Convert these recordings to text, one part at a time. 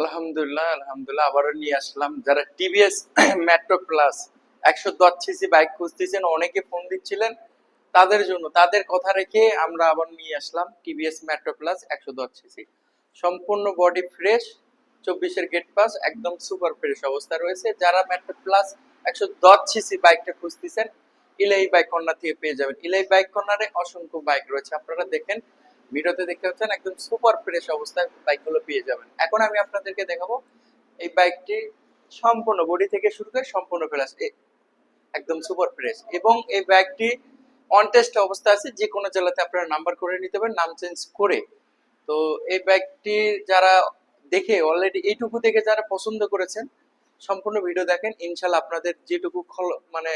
আলহামদুলিল্লাহ আলহামদুলিল্লাহ, আবারও নিয়ে আসলাম। যারা টিভিএস মেট্রো প্লাস একশো দশ সিসি বাইক খুঁজতেছেন, অনেকে ফোন দিচ্ছিলেন তাদের জন্য। তাদের কথা রেখে আমরা আবার নিয়ে আসলাম টিভিএস মেট্রো প্লাস একশো দশ সিসি। সম্পূর্ণ বডি ফ্রেশ চব্বিশের গেট পাস একদম সুপার ফ্রেশ অবস্থা রয়েছে। যারা মেট্রো প্লাস একশো দশ সিসি বাইকটা খুঁজতেছেন, ইলাই বাইক কর্নার থেকে পেয়ে যাবেন। ইলাই বাইক কর্নারে অসংখ্য বাইক রয়েছে। আপনারা দেখেন ভিডিওতে দেখতে পাচ্ছেন একদম সুপার ফ্রেশ অবস্থায় বাইকগুলো পেয়ে যাবেন। এখন আমি আপনাদেরকে দেখাবো এই বাইকটি সম্পূর্ণ বডি থেকে শুরু করে সম্পূর্ণ ফ্রেশ একদম সুপার ফ্রেশ। এবং এই বাইকটি অন টেস্ট অবস্থা আছে যে কোনো জেলাতে আপনারা নাম্বার করে নিতে পারেন, নাম চেঞ্জ করে। তো এই বাইকটি যারা দেখে অলরেডি এইটুকু দেখে যারা পছন্দ করেছেন, সম্পূর্ণ ভিডিও দেখেন। ইনশাল্লাহ আপনাদের যেটুকু মানে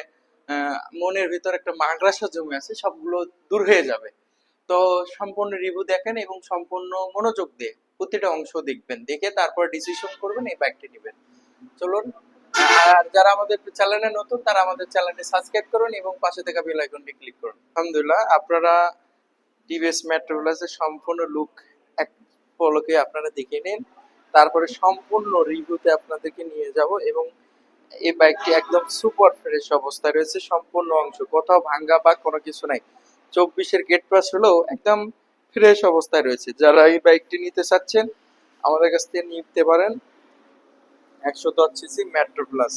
মনের ভিতর একটা মাদ্রাসা জমে আছে, সবগুলো দূর হয়ে যাবে। তো সম্পূর্ণ রিভিউ দেখেন এবং সম্পূর্ণ মনোযোগ দিয়ে প্রতিটা অংশ দেখবেন। দেখে তারপর ডিসিশন করবেন, এই বাইকটি নেবেন। চলুন, আর যারা আমাদের চ্যানেলে নতুন, তারা আমাদের চ্যানেলটি সাবস্ক্রাইব করুন এবং পাশে থাকা বেল আইকনটি ক্লিক করুন। আলহামদুলিল্লাহ, আপনারা টিভিএস মেট্রো প্লাসের সম্পূর্ণ লুক এক পলকে আপনারা দেখে নিন। তারপরে সম্পূর্ণ রিভিউতে আপনাদেরকে নিয়ে যাব এবং এই বাইকটি একদম সুপার ফ্রেশ অবস্থায় রয়েছে, সম্পূর্ণ অংশ। কোথাও ভাঙ্গা বা কোনো কিছু নাই। চব্বিশের গেট পাস হলেও একদম ফ্রেশ অবস্থায় রয়েছে। যারা এই বাইকটি নিতে চাচ্ছেন, আমাদের কাছ থেকে নিতে পারেন একশো দশ সিসি মেট্রো প্লাস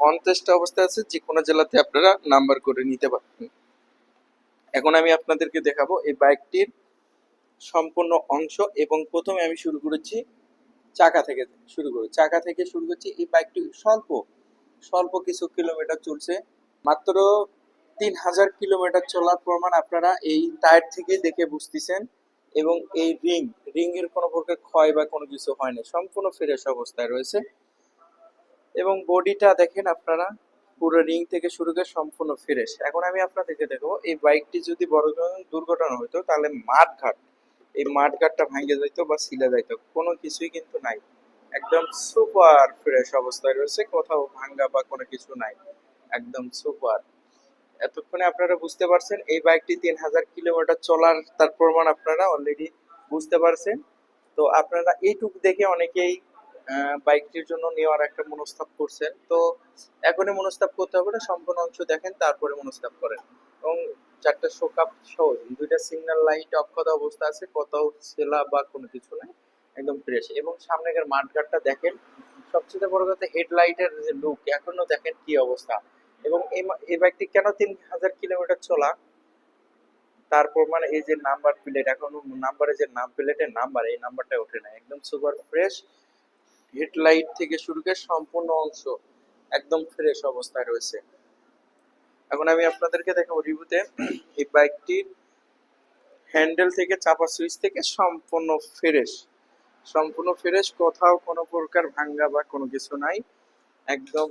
অনটেস্ট অবস্থায় আছে, যে কোনো জেলাতে আপনারা নাম্বার করে নিতে পারবেন। এখন আমি আপনাদেরকে দেখাবো এই বাইকটির সম্পূর্ণ অংশ এবং প্রথমে আমি শুরু করেছি চাকা থেকে শুরু করি। চাকা থেকে শুরু করছি এই বাইকটি স্বল্প স্বল্প কিছু কিলোমিটার চলছে। মাত্র তিন হাজার কিলোমিটার চলার প্রমাণ আপনারা এই টায়ার থেকে দেখে বুঝতেছেন এবং এই রিং রিং এর কোনো প্রকার ক্ষয় বা কোনো কিছু হয়নি সম্পূর্ণ ফ্রেশ অবস্থায় রয়েছে। এবং বডিটা দেখেন আপনারা, পুরো রিং থেকে শুরু করে সম্পূর্ণ ফ্রেশ। এখন আমি আপনাদেরকে দেখাবো, এই বাইকটি যদি বড় দুর্ঘটনা হতো তাহলে মাঠ ঘাট, এই মাঠ ঘাটটা ভাঙে যাইতো বা ছিলে যাইতো, কোনো কিছুই কিন্তু নাই। একদম সুপার ফ্রেশ অবস্থায় রয়েছে, কোথাও ভাঙ্গা বা কোনো কিছু নাই। একদম সুপার। এতক্ষণে আপনারা বুঝতে পারছেন, এই বাইকটি তিন হাজার কিলোমিটার চলার তার প্রমাণ আপনারা অলরেডি বুঝতে পারছেন। তো আপনারা এইটুকু দেখে অনেকেই বাইকটির জন্য নেওয়ার একটা মনস্তাপ করছেন। তো এখনই মনস্তাপ করতে হবে না, সম্পূর্ণ অংশ দেখেন, তারপরে মনস্তাপ করেন। এবং চারটা শোকাপ সহ, দুইটা সিগন্যাল লাইট অক্ষত অবস্থা আছে, কোথাও সেলা বা কোনো কিছু নেই, একদম ফ্রেশ এবং সামনের মাঠঘাটটা দেখেন, সবচেয়ে বড় কথা হেডলাইটের যে লুক এখনও দেখেন কি অবস্থা। এবং এই বাইকটি কেন তিন হাজার কিলোমিটার চলা? তারপর মানে এই যে নাম্বার প্লেট, এখন নাম্বারে যে নাম প্লেটের নাম্বার, এই নাম্বারটা ওঠে না। একদম সুপার ফ্রেশ হেডলাইট থেকে শুরু করে সম্পূর্ণ অংশ একদম ফ্রেশ অবস্থায় রয়েছে। এখন আমি আপনাদেরকে দেখাবো রিভিউতে এই বাইকটির হ্যান্ডেল থেকে, চাপা সুইচ থেকে সম্পূর্ণ ফ্রেশ। সম্পূর্ণ ফ্রেশ, কোথাও কোনো প্রকার ভাঙ্গা বা কোনো কিছু নাই। একদম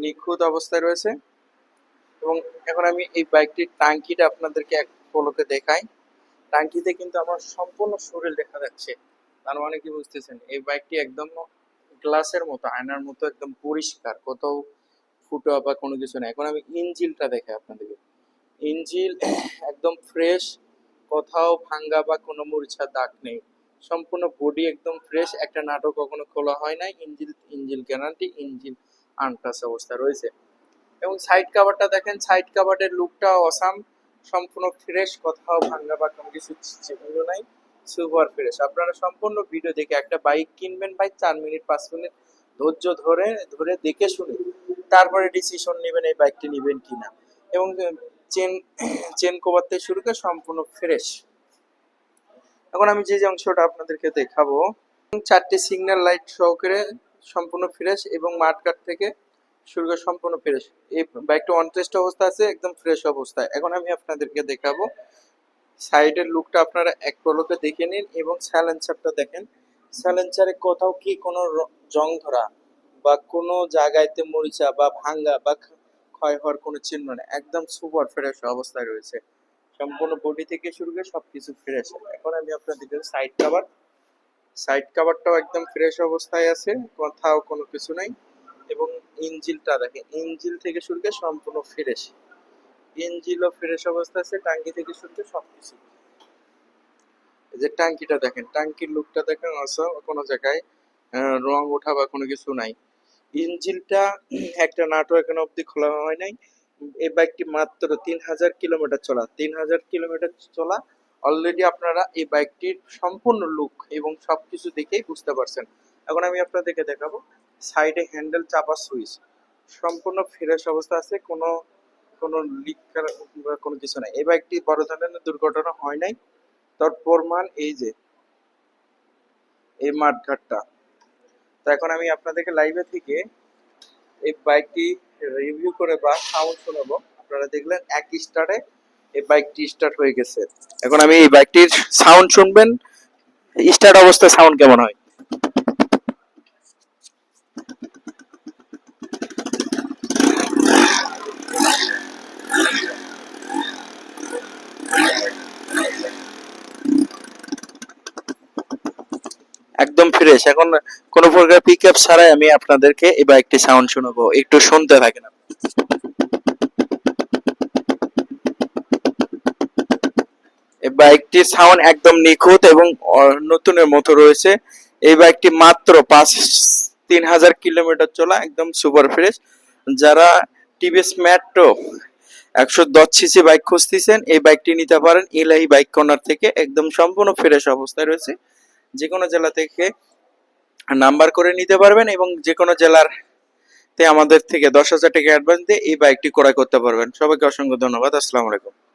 নিখুঁত অবস্থায় রয়েছে। এবং এখন আমি এই বাইকটির টাঙ্কিটা আপনাদেরকে এক পলকে দেখাই। টাঙ্কিতে কিন্তু আমার সম্পূর্ণ শরীর দেখা যাচ্ছে। তার মানে কি বুঝতেছেন? এই বাইকটি একদম গ্লাসের মতো, আয়নার মতো, একদম পরিষ্কার, কোথাও ফুটো বা কোনো কিছু নেই। এখন আমি ইঞ্জিলটা দেখাই আপনাদেরকে। ইঞ্জিল একদম ফ্রেশ, কোথাও ভাঙ্গা বা কোনো মরিচা দাগ নেই। সম্পূর্ণ বডি একদম ফ্রেশ, একটা নাটক কখনো খোলা হয় নাই। ইঞ্জিল ইঞ্জিল গ্যারান্টি ইঞ্জিল আনটাস অবস্থা রয়েছে। এবং সাইড কাভারটা দেখেন সাইড কাভারের লুকটা অসাম সম্পূর্ণ ফ্রেশ কোথাও ভাঙ্গা বা কোনো কিছু চিহ্ন নাই। সুপার ফ্রেশ আপনারা সম্পূর্ণ ভিডিও দেখে একটা বাইক কিনবেন ভাই, চার মিনিট, পাঁচ মিনিট ধৈর্য ধরে ধরে দেখে শুনে তারপরে ডিসিশন নেবেন এই বাইকটি নেবেন কিনা। এবং চেন চেন কভার থেকে শুরু করে সম্পূর্ণ ফ্রেশ এখন আমি যে অংশটা আপনাদেরকে দেখাবো, চারটি সিগন্যাল লাইট সহকারে সম্পূর্ণ ফ্রেশ এবং মাঠঘাট থেকে শুরু করে সম্পূর্ণ ফ্রেশ এই বাইকটা অন টেস্ট অবস্থা আছে, একদম ফ্রেশ অবস্থায় এখন আমি আপনাদেরকে দেখাবো। সাইডের লুকটা আপনারা এক পলকে দেখে নিন এবং স্যালেন্সারটা দেখেন। স্যালেন্সারে কোথাও কি কোনো জং ধরা বা কোনো জায়গায়তে মরিচা বা ভাঙ্গা বা ক্ষয় হওয়ার কোনো চিহ্ন নেই। একদম সুপার ফ্রেশ অবস্থায় রয়েছে। সম্পূর্ণ বডি থেকে শুরু করে সবকিছু ফ্রেশ এখন আমি আপনাদেরকে সাইড কাভার সাইড কাভারটাও একদম ফ্রেশ অবস্থায় আছে, কোথাও কোনো কিছু নাই। এবং ইঞ্জিলটা দেখেন, ইঞ্জিল থেকে শুরু করে সম্পূর্ণ ফ্রেশ। ইঞ্জিলও ফ্রেশ অবস্থা আছে, টাঙ্কি থেকে শুরু করে সবকিছু। এই যে টাঙ্কিটা দেখেন, টাঙ্কির লুকটা দেখেন, অসম, কোনো জায়গায় রং ওঠা বা কোনো কিছু নাই। ইঞ্জিলটা একটা নাটও এখনও অব্দি খোলা হয় নাই। এই বাইকটি মাত্র তিন হাজার কিলোমিটার চলা, তিন হাজার কিলোমিটার চলা অলরেডি আপনারা এই বাইকটির সম্পূর্ণ লুক এবং সবকিছু দেখেই বুঝতে পারছেন। এখন আমি আপনাদেরকে দেখাবো সাইডে হ্যান্ডেল চাপা সুইচ সম্পূর্ণ ফ্রেশ অবস্থা আছে, কোনো কোনো লিক বা কোনো কিছু নাই। এই বাইকটি বড় ধরনের দুর্ঘটনা হয় নাই। তার প্রমাণ এই যে, এই মাঠঘাটটা। তো এখন আমি আপনাদেরকে লাইভে থেকে এই বাইকটি রিভিউ করে বা সাউন্ড শোনাবো। আপনারা দেখলেন এক স্টারে এই বাইকটি স্টার্ট হয়ে গেছে। এখন আমি এই বাইকটির সাউন্ড শুনবেন। স্টার্ট অবস্থায় সাউন্ড কেমন হয়? একদম ফ্রেশ এখন কোনো প্রকার পিক আপ ছাড়াই আমি আপনাদেরকে এই বাইকটি সাউন্ড শোনাবো। একটু শুনতে থাকেন এই বাইকটির সাউন্ড একদম নিখুঁত এবং নতুনের মতো রয়েছে। এই বাইকটি মাত্র পাঁচ, তিন হাজার কিলোমিটার চলা, একদম সুপার ফ্রেশ যারা টিভিএস মেট্রো একশো দশ সিসি বাইক খুঁজতেছেন, এই বাইকটি নিতে পারেন ইলাহি বাইক কর্নার থেকে, একদম সম্পূর্ণ ফ্রেশ অবস্থায় রয়েছে। যে কোনো জেলা থেকে নাম্বার করে নিতে পারবেন এবং যে কোনো জেলার তে আমাদের থেকে দশ হাজার টাকা অ্যাডভান্স দিয়ে এই বাইকটি ক্রয় করতে পারবেন। সবাইকে অসংখ্য ধন্যবাদ। আসসালামু আলাইকুম।